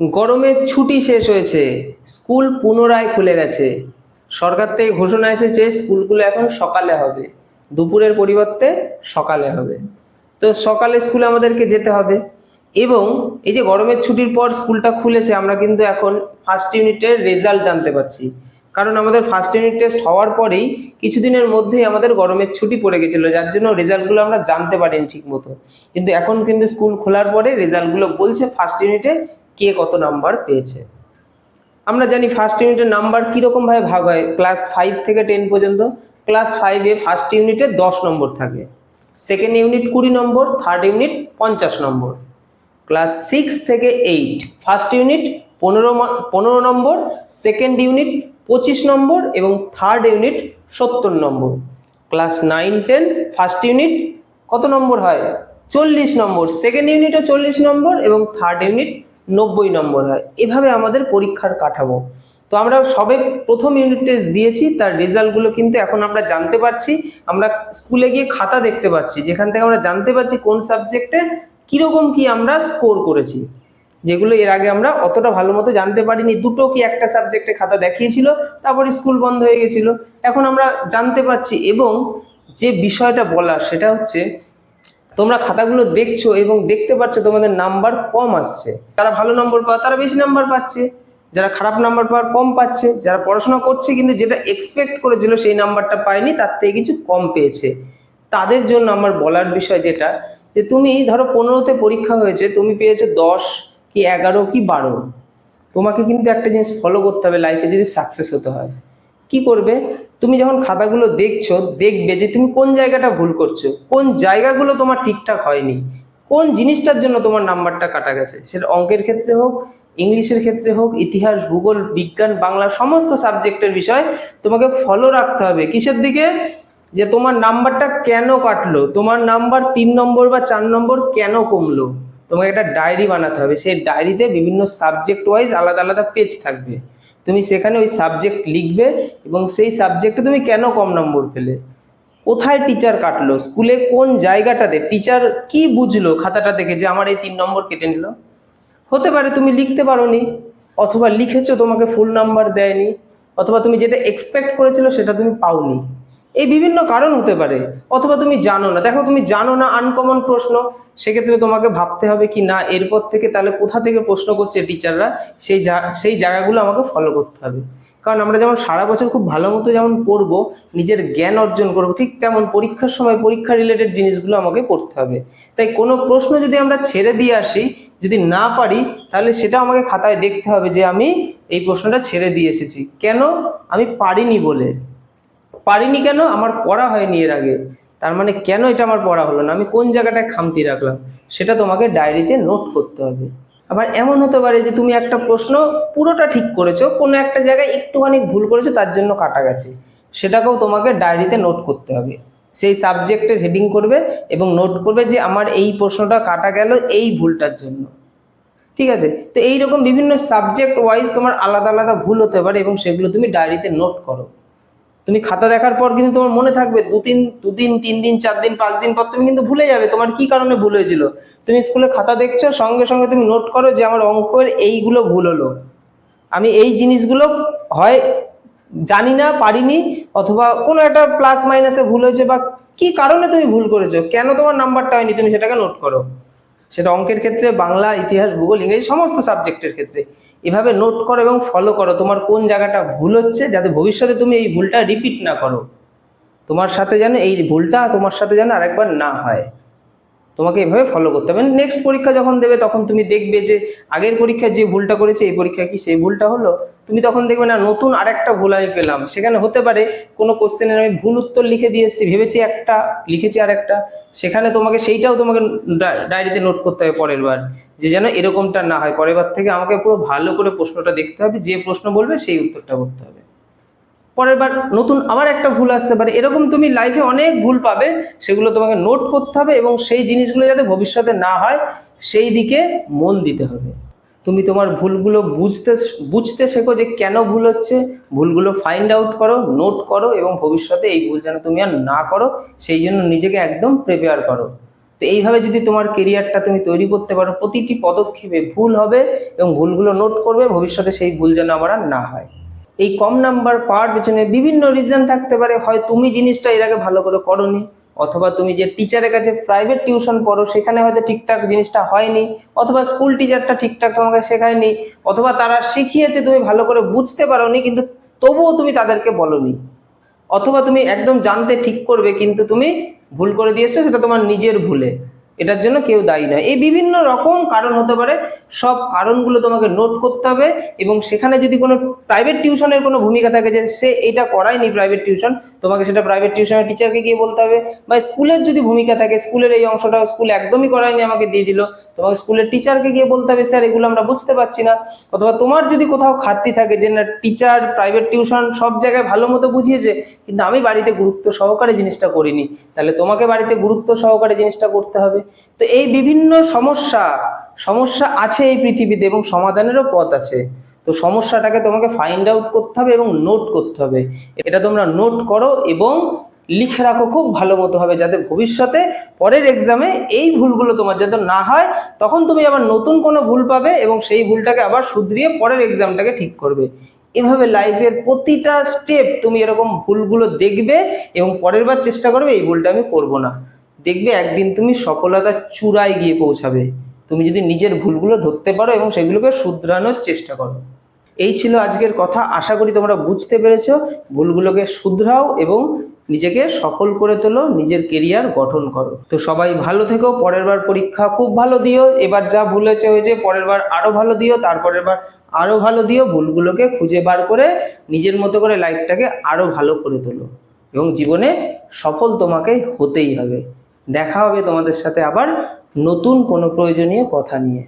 গরমের ছুটি শেষ হয়েছে, স্কুল পুনরায় খুলে গেছে। সরকার থেকে ঘোষণা এসেছে, স্কুলগুলো এখন সকালে হবে। দুপুরের পরিবর্তে সকালে হবে। তো সকালে স্কুলে আমাদেরকে যেতে হবে। এবং এই যে গরমের ছুটির পর স্কুলটা খুলেছে, আমরা কিন্তু এখন ফার্স্ট ইউনিটের রেজাল্ট জানতে পারছি। কারণ আমাদের ফার্স্ট ইউনিট টেস্ট হওয়ার পরেই কিছুদিনের মধ্যেই আমাদের গরমের ছুটি পড়ে গেছিল, যার জন্য রেজাল্টগুলো আমরা জানতে পারিনি ঠিক মতো কিন্তু এখন কিন্তু স্কুল খোলার পরে রেজাল্টগুলো বলছে ফার্স্ট ইউনিটে কে কত নাম্বার পেয়েছে। আমরা জানি ফার্স্ট ইউনিটের নাম্বার কীরকম ভাবে ভাগ হয়? ক্লাস ফাইভ থেকে টেন পর্যন্ত। ক্লাস ফাইভে ফার্স্ট ইউনিটে দশ নম্বর থাকে। সেকেন্ড ইউনিট কুড়ি নম্বর থার্ড ইউনিট পঞ্চাশ নম্বর। ক্লাস সিক্স থেকে এইট ফার্স্ট ইউনিট পনেরো পনেরো নম্বর সেকেন্ড ইউনিট পঁচিশ নম্বর এবং থার্ড ইউনিট সত্তর নম্বর। Class nine ten first unit কত নম্বর হয়? চল্লিশ নম্বর। সেকেন্ড ইউনিটও চল্লিশ নম্বর এবং থার্ড ইউনিট নব্বই নম্বর হয়। এভাবে আমাদের পরীক্ষার কাঠামো। তো আমরা সবে প্রথম ইউনিট টেস্ট দিয়েছি, তার রেজাল্টগুলো কিন্তু এখন আমরা জানতে পারছি। আমরা স্কুলে গিয়ে খাতা দেখতে পাচ্ছি, যেখান থেকে আমরা জানতে পারছি কোন সাবজেক্টে কীরকম কি আমরা স্কোর করেছি। যেগুলো এর আগে আমরা অতটা ভালো মতো জানতে পারিনি, দুটো কি একটা সাবজেক্টে খাতা দেখিয়েছিল, তারপর স্কুল বন্ধ হয়ে গেছিল। এখন আমরা জানতে পারছি এবং যে বিষয়টা বলা সেটা হচ্ছে তোমরা খাতাগুলো দেখছ এবং দেখতে পাচ্ছ তোমাদের নাম্বার কম আসছে। যারা ভালো নম্বর পাওয়া, তারা বেশি নাম্বার পাচ্ছে। যারা খারাপ নাম্বার পাওয়ার কম পাচ্ছে, যারা পড়াশোনা করছে কিন্তু যেটা এক্সপেক্ট করেছিল সেই নাম্বারটা পায়নি, তার থেকে কিছু কম পেয়েছে। তাদের জন্য আমার বলার বিষয় যেটা, যে তুমি ধরো পনেরোতে পরীক্ষা হয়েছে, তুমি পেয়েছ দশ কি এগারো কি বারো। তোমাকে কিন্তু একটা জিনিস ফলো করতে হবে লাইফে যদি সাকসেস হতে হয়। কি করবে? তুমি যখন খাতাগুলো দেখছ, দেখবে যে তুমি কোন জায়গাটা ভুল করছ, কোন জায়গাগুলো তোমার ঠিকঠাক হয়নি, কোন জিনিসটার জন্য তোমার নাম্বারটা কাটা গেছে। সেটা অঙ্কের ক্ষেত্রে হোক, ইংলিশের ক্ষেত্রে হোক, ইতিহাস, ভূগোল, বিজ্ঞান, বাংলা, সমস্ত সাবজেক্টের বিষয় তোমাকে ফলো রাখতে হবে। কিসের দিকে? যে তোমার নাম্বারটা কেন কাটলো, তোমার নাম্বার তিন নম্বর বা চার নম্বর কেন কমলো? তোমাকে একটা ডায়েরি বানাতে হবে। সেই ডায়েরিতে বিভিন্ন সাবজেক্ট ওয়াইজ আলাদা আলাদা পেজ থাকবে। তুমি সেখানে ওই সাবজেক্ট লিখবে এবং সেই সাবজেক্টে তুমি কেন কম নম্বর পেলে? কোথায় টিচার কাটলো? স্কুলে কোন জায়গাটাতে? টিচার কি বুঝলো খাতাটা দেখে যে আমার এই তিন নম্বর কেটে নিল? হতে পারে তুমি লিখতে পারো নি অথবা লিখেছো তোমাকে ফুল নাম্বার দেয়নি, অথবা তুমি যেটা এক্সপেক্ট করেছিল সেটা তুমি পাওনি। এই বিভিন্ন কারণ হতে পারে। অথবা তুমি জানো না। দেখো, তুমি জানো না আনকমন প্রশ্ন। সেক্ষেত্রে তোমাকে ভাবতে হবে কি, না, এরপর থেকে তাহলে কোথা থেকে প্রশ্ন করছে টিচাররা সেই সেই জায়গাগুলো আমাকে ফলো করতে হবে। কারণ আমরা যেমন সারা বছর খুব ভালো মতো যেমন পড়ব, নিজের জ্ঞান অর্জন করব, ঠিক তেমন পরীক্ষার সময় পরীক্ষা রিলেটেড জিনিসগুলো আমাকে পড়তে হবে। তাই কোনো প্রশ্ন যদি আমরা ছেড়ে দিয়ে আসি, যদি না পারি, তাহলে সেটা আমাকে খাতায় দেখতে হবে যে আমি এই প্রশ্নটা ছেড়ে দিয়ে এসেছি। কেন? আমি পারিনি বলে। পারিনি কেন? আমার পড়া হয়নি এর আগে। তার মানে কেন এটা আমার পড়া হলো না? আমি কোন জায়গাটায় খামতি রাখলাম? সেটা তোমাকে ডায়েরিতে নোট করতে হবে। আবার এমন হতে পারে যে তুমি একটা প্রশ্ন পুরোটা ঠিক করেছ, কোনো একটা জায়গায় একটুখানি ভুল করেছ, তার জন্য কাটা গেছে। সেটাকেও তোমাকে ডায়েরিতে নোট করতে হবে। সেই সাবজেক্টের হেডিং করবে এবং নোট করবে যে আমার এই প্রশ্নটা কাটা গেল এই ভুলটার জন্য। ঠিক আছে? তো এইরকম বিভিন্ন সাবজেক্ট ওয়াইজ তোমার আলাদা আলাদা ভুল হতে পারে এবং সেগুলো তুমি ডায়েরিতে নোট করো। তুমি খাতা দেখার পর কিন্তু তোমার মনে থাকবে দু তিন দুদিন তিন দিন চার দিন পাঁচ দিন পর তুমি কিন্তু ভুলে যাবে তোমার কি কারণে ভুল হয়েছিল। তুমি স্কুলে খাতা দেখছ, সঙ্গে সঙ্গে তুমি নোট করো যে আমার অঙ্কের এইগুলো ভুল হলো। আমি এই জিনিসগুলো হয় জানি না, পারিনি, অথবা কোনো একটা প্লাস মাইনাসে ভুল হয়েছে বা কি কারণে তুমি ভুল করেছ, কেন তোমার নাম্বারটা হয়নি, তুমি সেটাকে নোট করো। সেটা অঙ্কের ক্ষেত্রে, বাংলা, ইতিহাস, ভূগোল, ইংরেজি, সমস্ত সাবজেক্টের ক্ষেত্রে। এভাবে নোট করো এবং ফলো করো। তোমার কোন জায়গাটা ভুল হচ্ছে যাতে ভবিষ্যতে তুমি এই ভুলটা রিপিট না করো। তোমার সাথে যেন এই ভুলটা তোমার সাথে যেন আরেকবার না হয়। তোমাকে এভাবে ফলো করতে হবে। নেক্সট পরীক্ষা যখন দেবে, তখন তুমি দেখবে যে আগের পরীক্ষায় যে ভুলটা করেছে, এই পরীক্ষা কি সেই ভুলটা হলো? তুমি তখন দেখবে না, নতুন আরেকটা ভুল আমি পেলাম। সেখানে হতে পারে কোনো কোশ্চেনের আমি ভুল উত্তর লিখে দিয়ে এসেছি, ভেবেছি একটা, লিখেছি আর একটা সেখানে তোমাকে সেইটাও তোমাকে ডায়েরিতে নোট করতে হবে পরের বার, যে যেন এরকমটা না হয়। পরের বার থেকে আমাকে পুরো ভালো করে প্রশ্নটা দেখতে হবে, যে প্রশ্ন বলবে সেই উত্তরটা করতে হবে। পরের বার নতুন আবার একটা ভুল আসতে পারে। এরকম তুমি লাইফে অনেক ভুল পাবে, সেগুলো তোমাকে নোট করতে হবে এবং সেই জিনিসগুলো যাতে ভবিষ্যতে না হয়, সেই দিকে মন দিতে হবে। তুমি তোমার ভুলগুলো বুঝতে বুঝতে শেখো যে কেন ভুল হচ্ছে, ভুলগুলো ফাইন্ড আউট করো নোট করো এবং ভবিষ্যতে এই ভুল যেন তুমি আর না করো, সেই জন্য নিজেকে একদম প্রিপেয়ার করো। তো এইভাবে যদি তোমার কেরিয়ারটা তুমি তৈরি করতে পারো, প্রতিটি পদক্ষেপে ভুল হবে এবং ভুলগুলো নোট করবে, ভবিষ্যতে সেই ভুল যেন আমার আর না হয়। এই কম নাম্বার পাওয়ার পেছনে বিভিন্ন রিজন থাকতে পারে। হয় তুমি জিনিসটা এর আগে ভালো করে করনি, অথবা তুমি যে টিচারের কাছে প্রাইভেট টিউশন পড়ো, সেখানে হয়তো ঠিকঠাক জিনিসটা হয়নি, অথবা স্কুল টিচারটা ঠিকঠাক তোমাকে শেখায়নি, অথবা তারা শিখিয়েছে তুমি ভালো করে বুঝতে পারোনি, কিন্তু তবুও তুমি তাদেরকে বলনি। অথবা তুমি একদম জানতে ঠিক করবে, কিন্তু তুমি ভুল করে দিয়েছ, সেটা তোমার নিজের ভুলে। এটার জন্য কেউ দায়ী নয়। এই বিভিন্ন রকম কারণ হতে পারে। সব কারণগুলো তোমাকে নোট করতে হবে এবং সেখানে যদি কোনো প্রাইভেট টিউশনের কোনো ভূমিকা থাকে যে সে এটা করায়নি প্রাইভেট টিউশন তোমাকে সেটা প্রাইভেট টিউশনের টিচারকে গিয়ে বলতে হবে। বা স্কুলের যদি ভূমিকা থাকে স্কুলের এই অংশটা স্কুল একদমই করায়নি, আমাকে দিয়ে দিল। তোমাকে স্কুলের টিচারকে গিয়ে বলতে হবে, স্যার, এগুলো আমরা বুঝতে পারছি না। অথবা তোমার যদি কোথাও খাতি থাকে যে না টিচার প্রাইভেট টিউশন সব জায়গায় ভালো মতো বুঝিয়েছে, কিন্তু আমি বাড়িতে গুরুত্ব সহকারে জিনিসটা করিনি। তাহলে তোমাকে বাড়িতে গুরুত্ব সহকারে জিনিসটা করতে হবে। তো এই বিভিন্ন সমস্যা সমস্যা আছে এই পৃথিবীতে এবং সমাধানেরও পথ আছে। তো সমস্যাটাকে তোমাকে ফাইন্ড আউট করতে হবে এবং নোট করতে হবে। এটা তোমরা নোট করো এবং লিখে রাখো খুব ভালো মতো হবে যাতে ভবিষ্যতে পরের এক্সামে এই ভুলগুলো তোমার যাতে না হয়, তখন তুমি আবার নতুন কোনো ভুল পাবে এবং সেই ভুলটাকে আবার শুধরিয়ে পরের এক্সামটাকে ঠিক করবে। এভাবে লাইফের প্রতিটা স্টেপ তুমি এরকম ভুলগুলো দেখবে এবং পরের বার চেষ্টা করবে এই ভুলটা আমি করব না। দেখবে একদিন তুমি সফলতার চূড়ায় গিয়ে পৌঁছাবে। তুমি যদি নিজের ভুলগুলো ধরতে পারো এবং সেগুলোকে শুধরানোর চেষ্টা করো। এই ছিল আজকের কথা। আশা করি তোমরা বুঝতে পেরেছ। ভুলগুলোকে শুধরাও এবং নিজেকে সফল করে তোলো, নিজের কেরিয়ার গঠন করো। তো সবাই ভালো থেকো, পরের বার পরীক্ষা খুব ভালো দিও। এবার যা ভুল হয়েছে হয়েছে, পরের বার আরও ভালো দিও, তারপরের বার আরও ভালো দিও। ভুলগুলোকে খুঁজে বার করে নিজের মতো করে লাইফটাকে আরও ভালো করে তোলো। এবং জীবনে সফল তোমাকে হতেই হবে। দেখা হবে তোমাদের সাথে আবার নতুন কোনো প্রয়োজনীয় কথা নিয়ে।